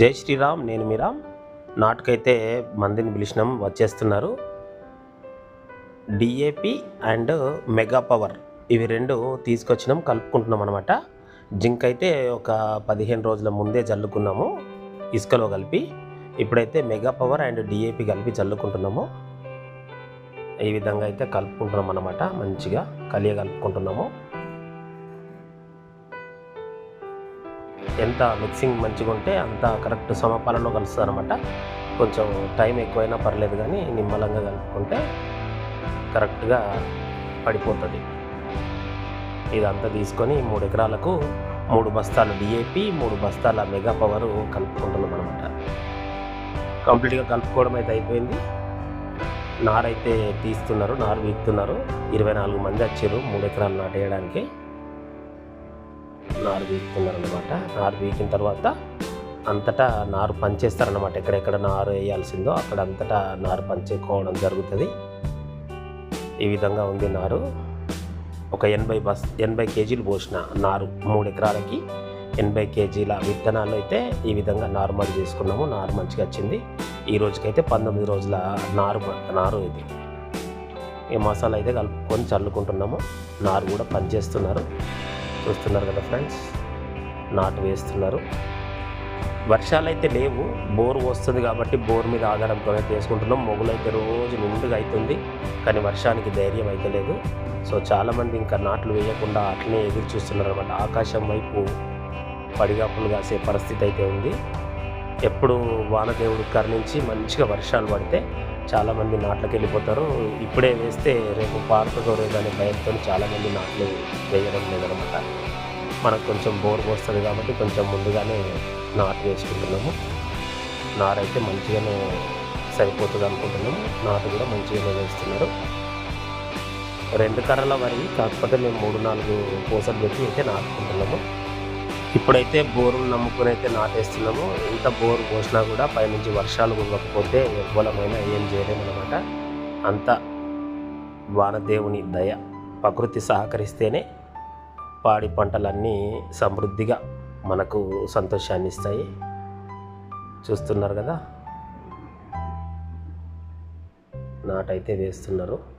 జై శ్రీరామ్ నేను మీరామ్ నాటుకైతే మందిని పిలిచినాం వచ్చేస్తున్నారు. డిఏపి అండ్ మెగా పవర్ ఇవి రెండు తీసుకొచ్చినాం కలుపుకుంటున్నాం అనమాట జింక్ అయితే ఒక పదిహేను రోజుల ముందే జల్లుకున్నాము ఇసుకలో కలిపి. ఇప్పుడైతే మెగా పవర్ అండ్ డిఏపి కలిపి జల్లుకుంటున్నాము. ఈ విధంగా అయితే కలుపుకుంటున్నాం అనమాట మంచిగా కలియ కలుపుకుంటున్నాము. ఎంత మిక్సింగ్ మంచిగా ఉంటే అంత కరెక్ట్ సమపాలలో కలుస్తుంది అనమాట కొంచెం టైం ఎక్కువైనా పర్లేదు కానీ నిమ్మలంగా కలుపుకుంటే కరెక్ట్గా పడిపోతుంది. ఇదంతా తీసుకొని మూడు ఎకరాలకు మూడు బస్తాలు డిఏపి మూడు బస్తాల మెగా పవర్ కలుపుకుంటున్నాం అనమాట కంప్లీట్గా కలుపుకోవడం అయితే అయిపోయింది. నారైతే తీస్తున్నారు నారు వీక్తున్నారు. ఇరవై నాలుగు మంది వచ్చారు మూడు ఎకరాలు నాటేయడానికి. నారు వీకుతున్నారు నారు వీకిన తర్వాత అంతటా నారు పంచేస్తారనమాట ఎక్కడెక్కడ నారు వేయాల్సిందో అక్కడ అంతటా నారు పంచేసుకోవడం జరుగుతుంది. ఈ విధంగా ఉంది నారు. ఒక ఎనభై బస్ ఎనభై కేజీలు పోసిన నారు మూడు ఎకరాలకి ఎనభై కేజీల విత్తనాలు అయితే ఈ విధంగా నార్మల్ చేసుకున్నాము. నారు మంచిగా వచ్చింది. ఈ రోజుకైతే పంతొమ్మిది రోజుల నారు నారు ఇది. ఈ మసాలా అయితే కలుపుకొని చల్లుకుంటున్నాము. నారు కూడా పనిచేస్తున్నారు. చూస్తున్నారు కదా ఫ్రెండ్స్? నాటు వేస్తున్నారు. వర్షాలు అయితే లేవు బోర్ వస్తుంది కాబట్టి బోర్ మీద ఆధారంతోనే చేసుకుంటున్నాం. మొగులైతే రోజు నిండుగా అవుతుంది కానీ వర్షానికి ధైర్యం అయితే లేదు. సో చాలామంది ఇంకా నాట్లు వేయకుండా అట్లనే ఎదురు చూస్తున్నారు అనమాట ఆకాశం వైపు పడిగాపులు కాసే పరిస్థితి అయితే ఉంది. ఎప్పుడు వానదేవుడు కరుణించి మంచిగా వర్షాలు పడితే చాలామంది నాట్లకు వెళ్ళిపోతారు ఇప్పుడే వేస్తే రేపు పారుతుందో లేదో అనే భయంతో చాలామంది నాట్లు వేయడం లేదనమాట. మనకు కొంచెం బోర్ పోస్తుంది కాబట్టి కొంచెం ముందుగానే నాటు వేసుకుంటున్నాము. నారైతే మంచిగానే సరిపోతుంది అనుకుంటున్నాము. నాటు కూడా మంచిగానే వేస్తున్నారు. రెండు కర్రల వరి కాకపోతే మేము మూడు నాలుగు పూసలు పెట్టి అయితే నాటుకుంటున్నాము. ఇప్పుడైతే బోరును నమ్ముకుని అయితే నాటేస్తున్నాము. ఎంత బోరు పోసినా కూడా పైనుంచి వర్షాలు ఉండకపోతే ఎవ్వలమైనా ఏం చేయలేమన్నమాట. అంత వానదేవుని దయ ప్రకృతి సహకరిస్తేనే పాడి పంటలన్నీ సమృద్ధిగా మనకు సంతోషాన్ని ఇస్తాయి. చూస్తున్నారు కదా? నాటైతే వేస్తున్నారు.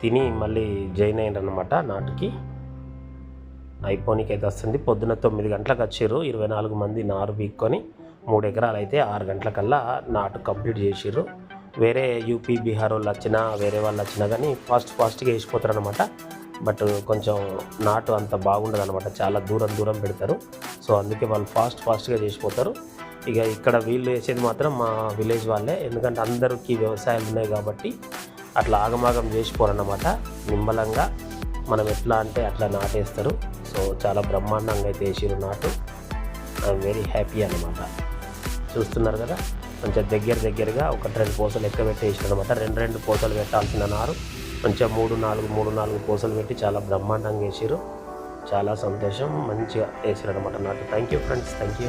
తిని మళ్ళీ జాయిన్ అయ్యారు అనమాట నాటుకి. అయిపోనికి అయితే వస్తుంది. పొద్దున తొమ్మిది గంటలకు వచ్చారు. ఇరవై నాలుగు మంది నారు పీక్కొని మూడు ఎకరాలు అయితే ఆరు గంటలకల్లా నాటు కంప్లీట్ చేసిర్రు. వేరే యూపీ బీహార్ వాళ్ళు వచ్చినా వేరే వాళ్ళు వచ్చినా కానీ ఫాస్ట్ ఫాస్ట్గా వేసిపోతారు అనమాట బట్ కొంచెం నాటు అంత బాగుండదు అనమాట చాలా దూరం దూరం పెడతారు. సో అందుకే వాళ్ళు ఫాస్ట్ ఫాస్ట్గా చేసిపోతారు. ఇక ఇక్కడ వీళ్ళు వేసేది మాత్రం మా విలేజ్ వాళ్ళే. ఎందుకంటే అందరికీ వ్యవసాయాలు ఉన్నాయి కాబట్టి అట్లా ఆగమాగం చేసిపోరన్నమాట. నిమ్మలంగా మనం ఎట్లా అంటే అట్లా నాటేస్తారు. సో చాలా బ్రహ్మాండంగా అయితే వేసిరు నాటు. ఐఎమ్ వెరీ హ్యాపీ అనమాట చూస్తున్నారు కదా? కొంచెం దగ్గర దగ్గరగా ఒక రెండు పూసలు ఎక్క పెట్టేసారు అనమాట రెండు రెండు పూసలు పెట్టాల్సిన నారు. కొంచెం మూడు నాలుగు మూడు నాలుగు పూసలు పెట్టి చాలా బ్రహ్మాండంగా వేసారు. చాలా సంతోషం. మంచిగా వేసారు అనమాట నాటు. Thank you friends thank you